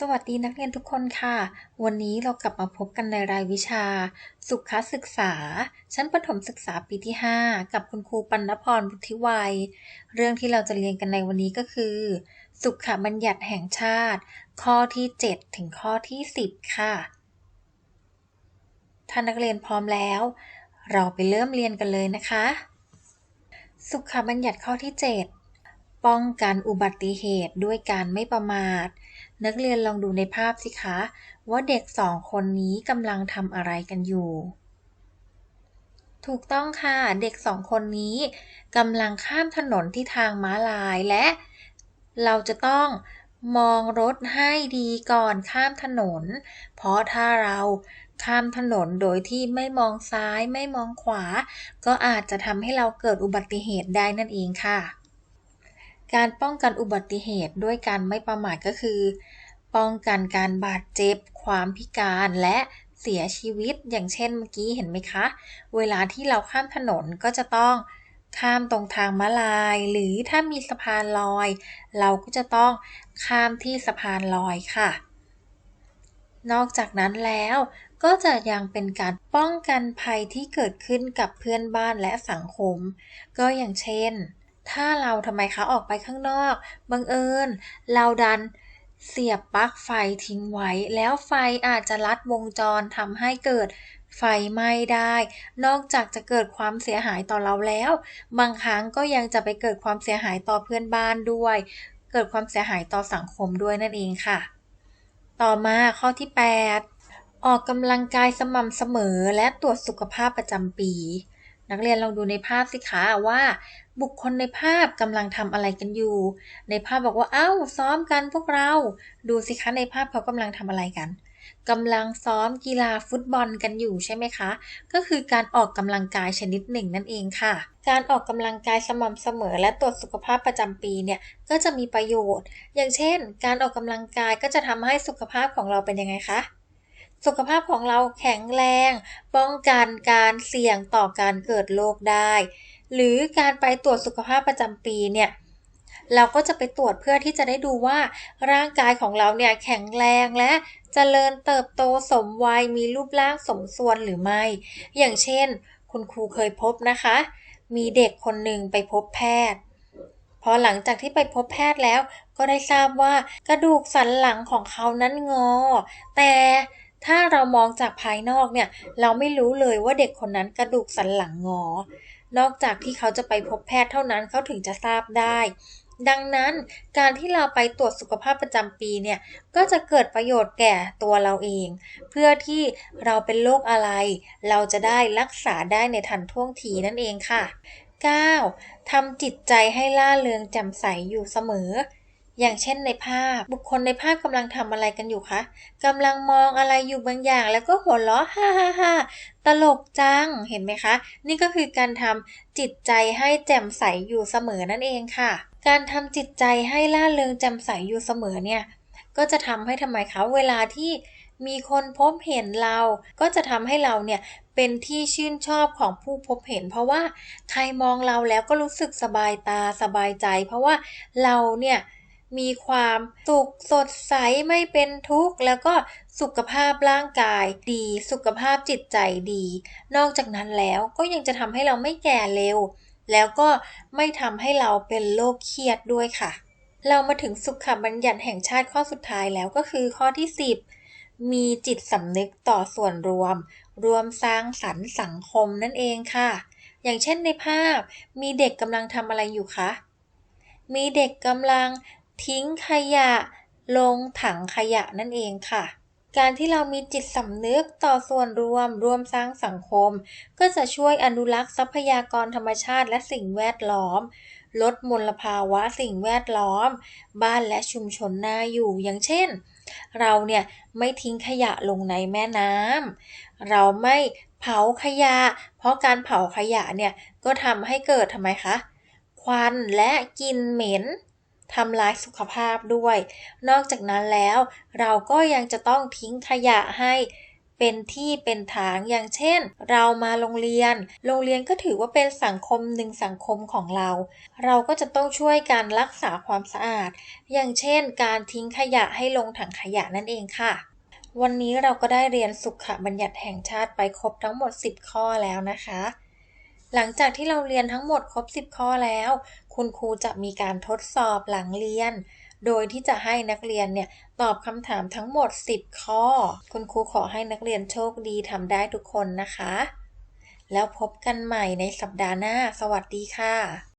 สวัสดีนักเรียนทุกคนค่ะ วันนี้เรากลับมาพบกันในรายวิชา สุขศึกษา ชั้นประถมศึกษาปีที่ 5 กับคุณครูปัณพรบุธิวัย เรื่องที่เราจะเรียนกันในวันนี้ก็คือ สุขบัญญัติแห่งชาติ ข้อที่ 7 ถึงข้อที่ 10 ค่ะ ถ้านักเรียนพร้อมแล้ว เราไปเริ่มเรียนกันเลยนะคะ สุขบัญญัติข้อที่ 7 ป้องกันอุบัติเหตุด้วยการไม่ประมาท นักเรียนลองดูในภาพสิคะ ว่าเด็กสองคนนี้กำลังทำอะไรกันอยู่ ถูกต้องค่ะ เด็กสองคนนี้กำลังข้ามถนนที่ทางม้าลายและ เราจะต้องมองรถให้ดีก่อนข้ามถนน เพราะถ้าเราข้ามถนนโดยที่ไม่มองซ้ายไม่มองขวา ก็อาจจะทำให้เราเกิดอุบัติเหตุได้นั่นเองค่ะ การป้องกันอุบัติเหตุด้วยการไม่ประมาทก็คือ ป้องกันการบาดเจ็บ ความพิการและเสียชีวิต อย่างเช่นเมื่อกี้เห็นไหมคะ เวลาที่เราข้ามถนนก็จะต้องข้ามตรงทางม้าลาย หรือถ้ามีสะพานลอย เราก็จะต้องข้ามที่สะพานลอยค่ะ นอกจากนั้นแล้วก็จะยังเป็นการป้องกันภัยที่เกิดขึ้นกับเพื่อนบ้านและสังคม ก็อย่างเช่น ถ้าเราทำไมคะออกไปข้างนอก บังเอิญ เราดันเสียบปลั๊กไฟทิ้งไว้ แล้วไฟอาจจะลัดวงจรทำให้เกิดไฟไหม้ได้ นอกจากจะเกิดความเสียหายต่อเราแล้ว บางครั้งก็ยังจะไปเกิดความเสียหายต่อเพื่อนบ้านด้วย เกิดความเสียหายต่อสังคมด้วยนั่นเองค่ะ ต่อมาข้อที่ 8 ออกกำลังกายสม่ำเสมอและตรวจสุขภาพประจำปี นักเรียนลองดูในภาพสิคะว่า บุคคลในภาพกำลังทำอะไรกันอยู่ ในภาพบอกว่า เอ้า ซ้อมกันพวกเรา ดูสิคะในภาพเขากำลังทำอะไรกันกำลังซ้อมกีฬาฟุตบอลกันอยู่ใช่ไหมคะ ก็คือการออกกำลังกายชนิดหนึ่งนั่นเองค่ะ การออกกำลังกายสม่ำเสมอ และตรวจสุขภาพประจำปีเนี่ยก็จะมีประโยชน์ อย่างเช่น การออกกำลังกายก็จะทำให้สุขภาพของเราเป็นยังไงคะ สุขภาพของเราแข็งแรง ป้องกันการเสี่ยงต่อการเกิดโรคได้ หรือการไปตรวจสุขภาพประจำปีเนี่ยเราก็จะไปตรวจเพื่อที่จะได้ดูว่าร่างกายของเราเนี่ยแข็งแรงและเจริญเติบโตสมวัยมีรูปร่างสมส่วนหรือไม่ อย่างเช่น คุณครูเคยพบนะคะ มีเด็กคนหนึ่งไปพบแพทย์ พอหลังจากที่ไปพบแพทย์แล้ว ก็ได้ทราบว่ากระดูกสันหลังของเขานั้นงอ แต่ ถ้าเรามองจากภายนอกเนี่ย เราไม่รู้เลยว่าเด็กคนนั้นกระดูกสันหลังงอ นอกจากที่เขาจะไปพบแพทย์เท่านั้นเขาถึงจะทราบได้ ดังนั้นการที่เราไปตรวจสุขภาพประจำปีเนี่ย ก็จะเกิดประโยชน์แก่ตัวเราเอง เพื่อที่เราเป็นโรคอะไร เราจะได้รักษาได้ในทันท่วงทีนั่นเองค่ะ 9. ทำจิตใจให้ล่าเริงแจ่มใสอยู่เสมอ อย่างเช่นในภาพ บุคคลในภาพกำลังทำอะไรกันอยู่คะกำลังมองอะไรอยู่บางอย่าง แล้วก็หัวเราะฮ่าฮ่าฮ่าตลกจังเห็นไหมคะ นี่ก็คือการทำจิตใจให้แจ่มใสอยู่เสมอนั่นเองค่ะ การทำจิตใจให้ล่าเริงแจ่มใสอยู่เสมอเนี่ยก็จะทำให้ทำไมคะเวลาที่มีคนพบเห็นเรา ก็จะทำให้เราเนี่ยเป็นที่ชื่นชอบของผู้พบเห็น เพราะว่าใครมองเราแล้วก็รู้สึกสบายตาสบายใจ เพราะว่าเราเนี่ย มีความสุขสดใสไม่เป็นทุกข์ แล้วก็สุขภาพร่างกายดี สุขภาพจิตใจดี นอกจากนั้นแล้วก็ยังจะทำให้เราไม่แก่เร็ว แล้วก็ไม่ทำให้เราเป็นโรคเครียดด้วยค่ะ เรามาถึงสุขบัญญัติแห่งชาติข้อสุดท้ายแล้วก็คือข้อที่ 10 มีจิตสำนึกต่อส่วนรวม รวมสร้างสรรค์สังคมนั่นเองค่ะ อย่างเช่นในภาพ มีเด็กกำลังทำอะไรอยู่คะมีเด็กกำลัง ทิ้งขยะ ลงถังขยะนั่นเองค่ะ การที่เรามีจิตสำนึกต่อส่วนรวมรวมสร้างสังคม ก็จะช่วยอนุรักษ์ทรัพยากรธรรมชาติและสิ่งแวดล้อม ลดมลภาวะสิ่งแวดล้อม บ้านและชุมชนน่าอยู่อย่างเช่น เราเนี่ยไม่ทิ้งขยะลงในแม่น้ำเราไม่เผาขยะ เพราะการเผาขยะเนี่ยก็ทำให้เกิดทำไมคะ ควันและกลิ่นเหม็น ทำลายสุขภาพด้วย นอกจากนั้นแล้วเราก็ยังจะต้องทิ้งขยะให้เป็นที่เป็นทางอย่างเช่น เรามาโรงเรียน โรงเรียนก็ถือว่าเป็นสังคมหนึ่งสังคมของเรา เราก็จะต้องช่วยกันรักษาความสะอาด อย่างเช่น การทิ้งขยะให้ลงถังขยะนั่นเองค่ะ วันนี้เราก็ได้เรียนสุขบัญญัติแห่งชาติไปครบทั้งหมด 10 ข้อแล้วนะคะ หลังจากที่เราเรียนทั้งหมดครบ 10 ข้อแล้ว คุณครูจะมีการทดสอบหลังเรียน โดยที่จะให้นักเรียนเนี่ยตอบคำถามทั้งหมด 10 ข้อ คุณครูขอให้นักเรียนโชคดีทำได้ทุกคนนะคะ แล้วพบกันใหม่ในสัปดาห์หน้า สวัสดีค่ะ